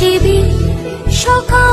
শিবির সকাল